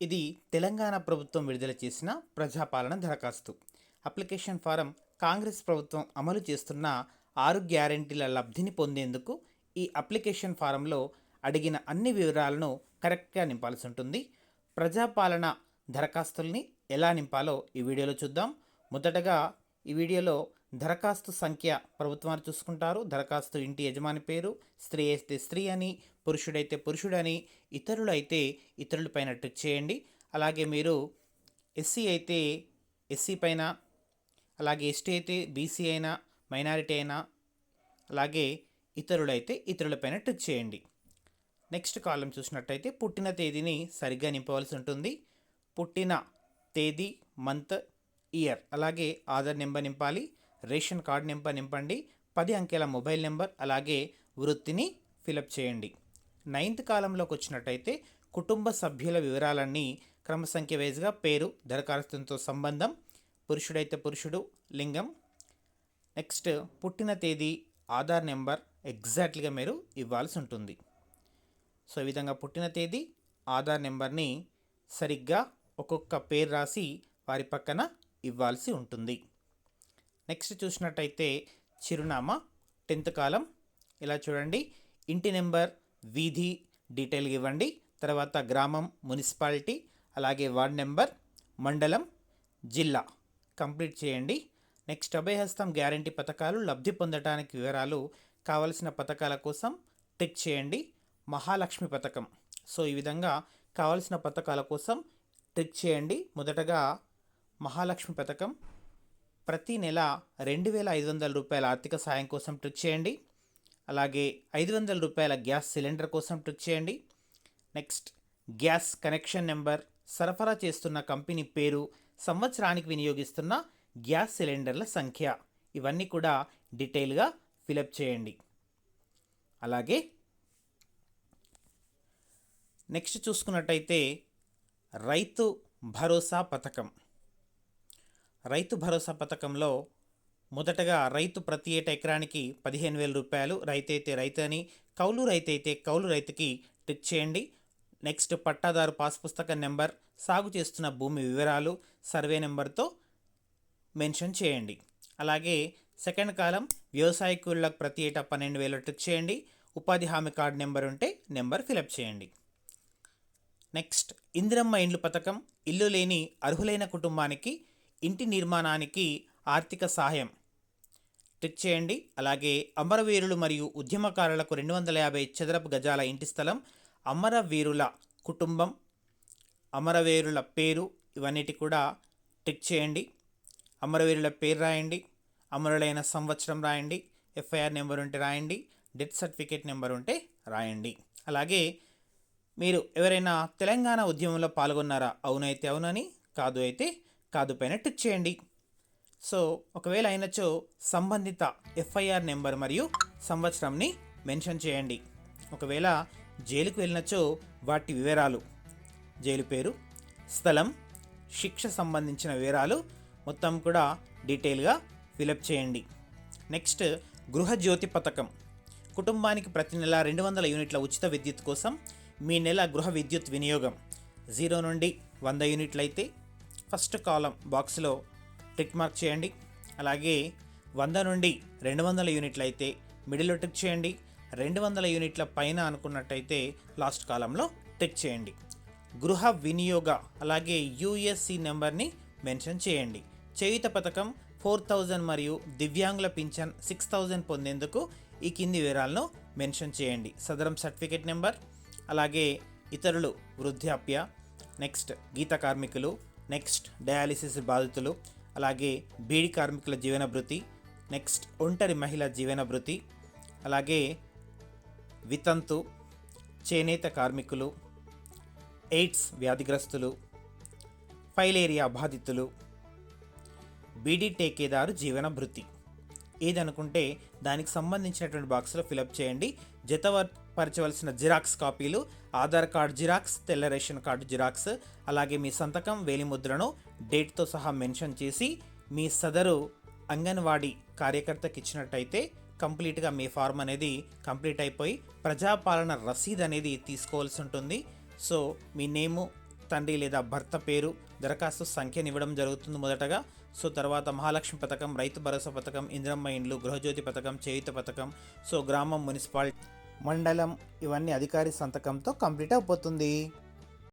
ఇది తెలంగాణ ప్రభుత్వం విడుదల చేసిన ప్రజాపాలన దరఖాస్తు. అప్లికేషన్ ఫారం కాంగ్రెస్ ప్రభుత్వం అమలు చేస్తున్న ఆరు గ్యారెంటీల లబ్ధిని పొందేందుకు ఈ అప్లికేషన్ ఫారంలో అడిగిన అన్ని వివరాలను కరెక్ట్గా నింపాల్సి ఉంటుంది. ప్రజాపాలన దరఖాస్తుల్ని ఎలా నింపాలో ఈ వీడియోలో చూద్దాం. మొదటగా ఈ వీడియోలో దరఖాస్తు సంఖ్య ప్రభుత్వాన్ని చూసుకుంటారు. దరఖాస్తు ఇంటి యజమాని పేరు స్త్రీ అయితే స్త్రీ అని పురుషుడైతే పురుషుడని ఇతరులు అయితే ఇతరులపైన టిక్ చేయండి. అలాగే మీరు ఎస్సీ అయితే ఎస్సీ పైన అలాగే ఎస్టీ అయితే బీసీ అయినా మైనారిటీ అయినా అలాగే ఇతరులైతే ఇతరులపైన టిక్ చేయండి. నెక్స్ట్ కాలం చూసినట్టయితే పుట్టిన తేదీని సరిగ్గా నింపవలసి ఉంటుంది. పుట్టిన తేదీ మంత్ ఇయర్. అలాగే ఆధార్ నెంబర్ నింపాలి. రేషన్ కార్డ్ నెంబర్ నింపండి. పది అంకెల మొబైల్ నెంబర్ అలాగే వృత్తిని ఫిలప్ చేయండి. నైన్త్ కాలంలోకి వచ్చినట్టయితే కుటుంబ సభ్యుల వివరాలన్నీ క్రమసంఖ్య వైజ్గా పేరు దరఖాస్తుతో సంబంధం పురుషుడైతే పురుషుడు లింగం. నెక్స్ట్ పుట్టిన తేదీ ఆధార్ నెంబర్ ఎగ్జాక్ట్లీగా మీరు ఇవ్వాల్సి ఉంటుంది. సో ఈ విధంగా పుట్టిన తేదీ ఆధార్ నెంబర్ని సరిగ్గా ఒక్కొక్క పేరు రాసి వారి పక్కన ఇవ్వాల్సి ఉంటుంది. నెక్స్ట్ చూసినట్టయితే చిరునామా టెన్త్ కాలం. ఇలా చూడండి. ఇంటి నెంబర్ వీధి డీటెయిల్గా ఇవ్వండి. తర్వాత గ్రామం మున్సిపాలిటీ అలాగే వార్డ్ నెంబర్ మండలం జిల్లా. కంప్లీట్ చేయండి. నెక్స్ట్ అభయహస్తం గ్యారంటీ పథకాలు లబ్ధి పొందడానికి వివరాలు కావలసిన పథకాల కోసం టిక్ చేయండి. మహాలక్ష్మి పథకం. సో ఈ విధంగా కావలసిన పథకాల కోసం టిక్ చేయండి. మొదటగా మహాలక్ష్మి పథకం. ప్రతి నెల రెండు వేల ఐదు వందల రూపాయల ఆర్థిక సాయం కోసం ట్రిక్ చేయండి. అలాగే ఐదు వందల రూపాయల గ్యాస్ సిలిండర్ కోసం ట్రిక్ చేయండి. నెక్స్ట్ గ్యాస్ కనెక్షన్ నెంబర్ సరఫరా చేస్తున్న కంపెనీ పేరు సంవత్సరానికి వినియోగిస్తున్న గ్యాస్ సిలిండర్ల సంఖ్య ఇవన్నీ కూడా డీటెయిల్గా ఫిలప్ చేయండి. అలాగే నెక్స్ట్ చూసుకున్నట్టయితే రైతు భరోసా పథకం. రైతు భరోసా పథకంలో మొదటగా రైతు ప్రతి ఏటా ఎకరానికి పదిహేను వేల రూపాయలు రైతైతే రైతు అని కౌలు రైతు అయితే కౌలు రైతుకి టిక్ చేయండి. నెక్స్ట్ పట్టాదారు పాస్ పుస్తకం నెంబర్ సాగు చేస్తున్న భూమి వివరాలు సర్వే నెంబర్తో మెన్షన్ చేయండి. అలాగే సెకండ్ కాలం వ్యవసాయ కూలీలకు ప్రతి ఏటా పన్నెండు వేలు టిక్ చేయండి. ఉపాధి హామీ కార్డు నెంబర్ ఉంటే నెంబర్ ఫిలప్ చేయండి. నెక్స్ట్ ఇందిరమ్మ ఇండ్లు పథకం ఇల్లు లేని అర్హులైన కుటుంబానికి ఇంటి నిర్మాణానికి ఆర్థిక సహాయం. క్లిక్ చేయండి. అలాగే అమరవీరులు మరియు ఉద్యమకారులకు రెండు వందల యాభై చదరపు గజాల ఇంటి స్థలం అమరవీరుల కుటుంబం అమరవీరుల పేరు ఇవన్నిటి కూడా టిక్ చేయండి. అమరవీరుల పేరు రాయండి. అమరులైన సంవత్సరం రాయండి. ఎఫ్ఐఆర్ నెంబర్ ఉంటే రాయండి. డెత్ సర్టిఫికేట్ నెంబర్ ఉంటే రాయండి. అలాగే మీరు ఎవరైనా తెలంగాణ ఉద్యమంలో పాల్గొన్నారా? అవునైతే అవునని కాదు అయితే కాదు పైన టిక్ చేయండి. సో ఒకవేళ అయినచో సంబంధిత ఎఫ్ఐఆర్ నెంబర్ మరియు సంవత్సరంని మెన్షన్ చేయండి. ఒకవేళ జైలుకు వెళ్ళినచో వాటి వివరాలు జైలు పేరు స్థలం శిక్ష సంబంధించిన వివరాలు మొత్తం కూడా డీటెయిల్గా ఫిలప్ చేయండి. నెక్స్ట్ గృహజ్యోతి పథకం. కుటుంబానికి ప్రతి నెల రెండు వందల యూనిట్ల ఉచిత విద్యుత్ కోసం మీ నెల గృహ విద్యుత్ వినియోగం. జీరో నుండి వంద యూనిట్లు అయితే ఫస్ట్ కాలం బాక్స్లో టిక్ మార్క్ చేయండి. అలాగే వంద నుండి రెండు వందల యూనిట్లు అయితే మిడిల్లో టిక్ చేయండి. రెండు వందల యూనిట్ల పైన అనుకున్నట్టయితే లాస్ట్ కాలంలో టిక్ చేయండి. గృహ వినియోగ అలాగే యుఎస్సి నెంబర్ని మెన్షన్ చేయండి. చేయుత పథకం ఫోర్ థౌజండ్ మరియు దివ్యాంగుల పింఛన్ సిక్స్ థౌజండ్ పొందేందుకు ఈ కింది వివరాలను మెన్షన్ చేయండి. సదరం సర్టిఫికేట్ నెంబర్ అలాగే ఇతరులు వృద్ధాప్య నెక్స్ట్ గీత కార్మికులు నెక్స్ట్ డయాలిసిస్ బాధితులు అలాగే బీడి కార్మికుల జీవన భృతి నెక్స్ట్ ఒంటరి మహిళ జీవన భృతి అలాగే వితంతు చేనేత కార్మికులు ఎయిడ్స్ వ్యాధిగ్రస్తులు ఫైలేరియా బాధితులు బీడీ టేకేదారు జీవన భృతి ఏదనుకుంటే దానికి సంబంధించినటువంటి బాక్స్లో ఫిలప్ చేయండి. జతపరచవలసిన జిరాక్స్ కాపీలు ఆధార్ కార్డ్ జిరాక్స్ తెల్ల రేషన్ కార్డు జిరాక్స్ అలాగే మీ సంతకం వేలిముద్రను డేట్తో సహా మెన్షన్ చేసి మీ సదరు అంగన్వాడీ కార్యకర్తకి ఇచ్చినట్టయితే కంప్లీట్గా మీ ఫార్మ్ అనేది కంప్లీట్ అయిపోయి ప్రజాపాలన రసీదు అనేది తీసుకోవాల్సి ఉంటుంది. సో మీ నేము తండ్రి లేదా భర్త పేరు దరఖాస్తు సంఖ్యను ఇవ్వడం జరుగుతుంది మొదటగా. సో తర్వాత మహాలక్ష్మి పథకం రైతు భరోసా పథకం ఇంద్రమ్మ ఇండ్లు గృహజ్యోతి పథకం చేయుత పథకం సో గ్రామం మున్సిపాలిటీ మండలం ఇవన్నీ అధికారి సంతకంతో కంప్లీట్ అయిపోతుంది.